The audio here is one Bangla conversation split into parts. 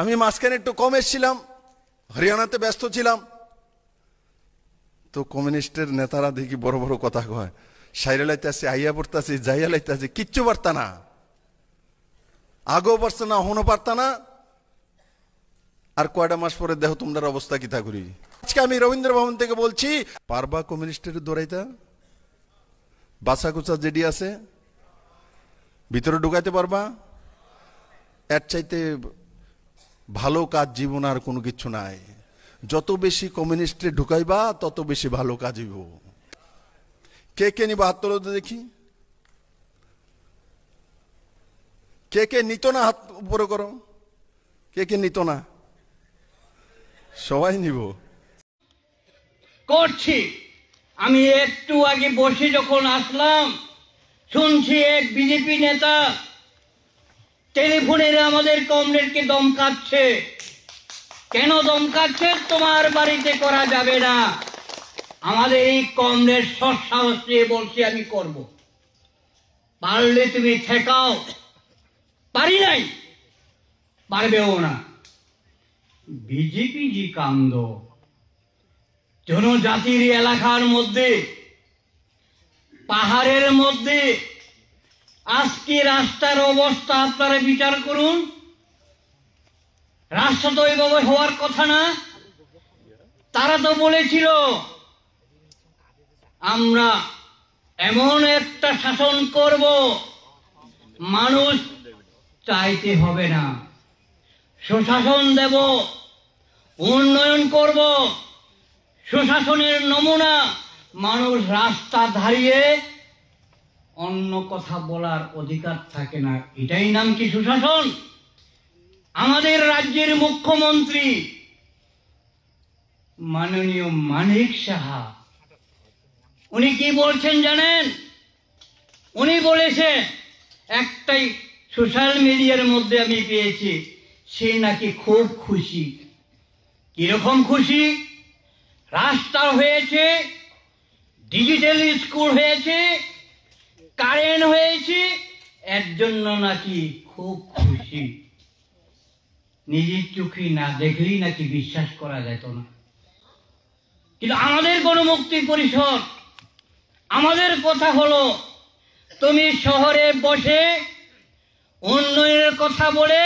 আমি মাঝখানে একটু কম এসেছিলাম, হরিয়ানাতে ব্যস্ত ছিলাম। তো কমিউনিস্টের নেতারা দেখি বড় বড় কথা কয়, সাইরে লাইতাছে, আইয়া পড়তাছে, যাইয়া লাইতাছে, কিচ্ছু পারতা না। আগেও পারছে না হনো পারতা না। আর কয়টা মাস পরে দেখো তোমার অবস্থা কি করি। আজকে আমি রবীন্দ্র ভবন থেকে বলছি, পারবা কমিউনিস্টের দৌড়াইতা? বাসা কুচা যেডি আছে, ভিতরে ঢুকাইতে পারবা? এর চাইতে ভালো কাজ জীবন আর কোনো কিছু নাই। যত বেশি কমিউনিস্টে ঢুকাইবা, তত বেশি ভালো কাজ হইব। কে কে নিবা হাত দেখি? কে কে নিত না হাত উপরে করো? কে কে নিত না? সবাই নিব। করছি। আমি একটু আগে বসে যখন আসলাম, শুনছি এক বিজেপি নেতা টেলিফোনের আমাদের কমরেডকে দমকাচ্ছে। কেন দমকাচ্ছে তোমার বাড়িতে করা যাবে না? আমাদের এই কমরেড সৎসাহস নিয়ে বলছি আমি করব। পারলে তুমি ঠেকাও। পারি নাই, পারবেও না। বিজেপি জি কান্দ জনজাতির এলাকার মধ্যে, পাহাড়ের মধ্যে আজকে রাস্তার অবস্থা আপনারা বিচার করুন। রাস্তা তো এইভাবে হওয়ার কথা না। তারা তো বলেছিল, আমরা এমন একটা শাসন করব, মানুষ চাইতে হবে না। সুশাসন দেব, উন্নয়ন করব, সুশাসনের নমুনা মানুষ রাস্তা দাঁড়িয়ে অন্য কথা বলার অধিকার থাকে না। এটাই নাম কি সুশাসন? আমাদের রাজ্যের মুখ্যমন্ত্রী মাননীয় মানিক সাহা, উনি কি বলছেন জানেন? উনি বলেছেন, একটাই সোশ্যাল মিডিয়ার মধ্যে আমি পেয়েছি, সে নাকি খুব খুশি। কীরকম খুশি? রাস্তা হয়েছে, ডিজিটাল স্কুল হয়েছে কারেন্ট হয়েছে, এর জন্য নাকি খুব খুশি। নিজের চোখে না দেখলেই নাকি বিশ্বাস করা যেত না। কিন্তু আমাদের গণমুক্তি পরিষদ, আমাদের কথা হলো, তুমি শহরে বসে উন্নয়নের কথা বলে,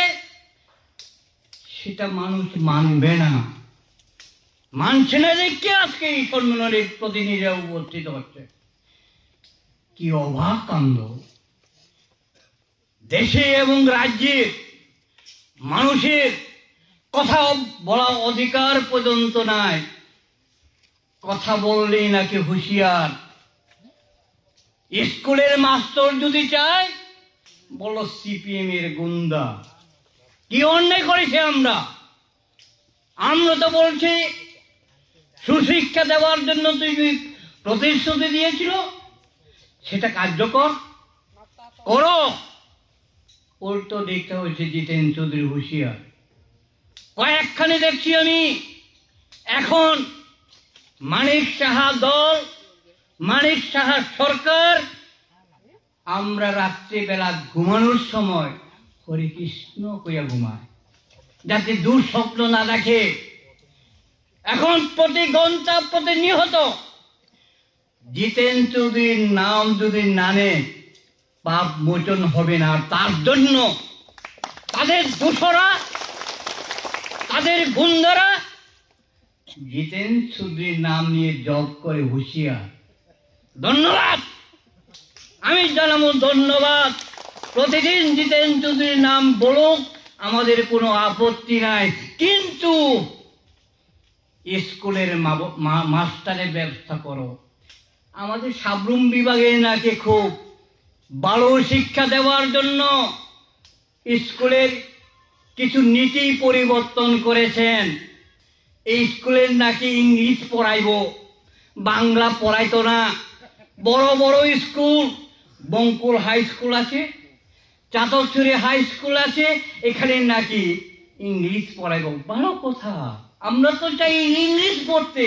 সেটা মানুষ মানবে না। মানছে না দেখে আজকে এই সম্মেলনের প্রতিনিধিরা উপস্থিত হচ্ছে। কি অবাক কাণ্ড। দেশে এবং রাজ্যে মানুষের কথা বলা অধিকার পর্যন্ত নাই। কথা বললেই নাকি হুঁশিয়ার। স্কুলের মাস্টার যদি চায়, বলো সিপিএম এর গুন্ডা। কি অন্যায় করেছে আমরা? আমরা তো বলছি, সুশিক্ষা দেওয়ার জন্য তুই প্রতিশ্রুতি দিয়েছিল? কার্যকর? করো। উল্টো দেখতে হয়েছে জিতেন চৌধুরী হুঁশিয়ার। কয়েকখানে দেখছি আমি। এখন মানিক সাহা দল, মানিক সাহা সরকার, আমরা রাত্রিবেলা ঘুমানোর সময় হরে কৃষ্ণ কইয়া ঘুমায়, যাতে দুঃস্বপ্ন না দেখে। এখন প্রতি ঘণ্টা প্রতি নিহত জিতেন চৌধুরীর নাম যদি নানে, পাপ মোচন হবে না। তার জন্য তাদের দোষরা তাদের গুন্ডারা জিতেন চৌধুরীর নাম নিয়ে জব করে হুঁশিয়ার। ধন্যবাদ! আমি জানাব ধন্যবাদ। প্রতিদিন জিতেন চৌধুরীর নাম বলুক, আমাদের কোনো আপত্তি নাই। কিন্তু স্কুলের মাস্টারের ব্যবস্থা করো। আমাদের সাবরুম বিভাগে নাকি খুব ভালো শিক্ষা দেওয়ার জন্য স্কুলের কিছু নীতি পরিবর্তন করেছেন। এই স্কুলের নাকি ইংলিশ পড়াইব, বাংলা পড়াইতো না। বড় বড় স্কুল, বঙ্কুল হাই স্কুল আছে, চাতকছড়ি হাই স্কুল আছে, এখানে নাকি ইংলিশ পড়াইব। ভালো কথা। আমরা তো চাই ইংলিশ পড়তে।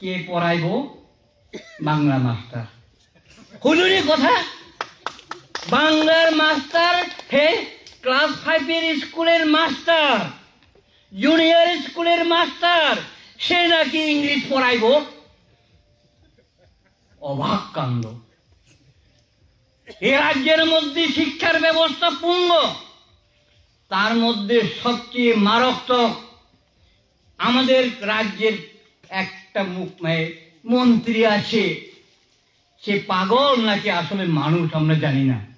কে পড়াইব? বাংলা মাস্টার। হুজুরি কথা? বাংলার মাস্টার হে ক্লাস ফাইভের স্কুলের মাস্টার জুনিয়র স্কুলের মাস্টার, সে নাকি ইংলিশ পড়াইব? অবাক কাণ্ড। এ রাজ্যের মধ্যে শিক্ষার ব্যবস্থা পূর্ণ। তার মধ্যে সবচেয়ে মারাত্মক আমাদের রাজ্যের একটা মুখ মন্ত্রী আছে। সে পাগল নাকি আসলে মানুষ আমরা জানি না।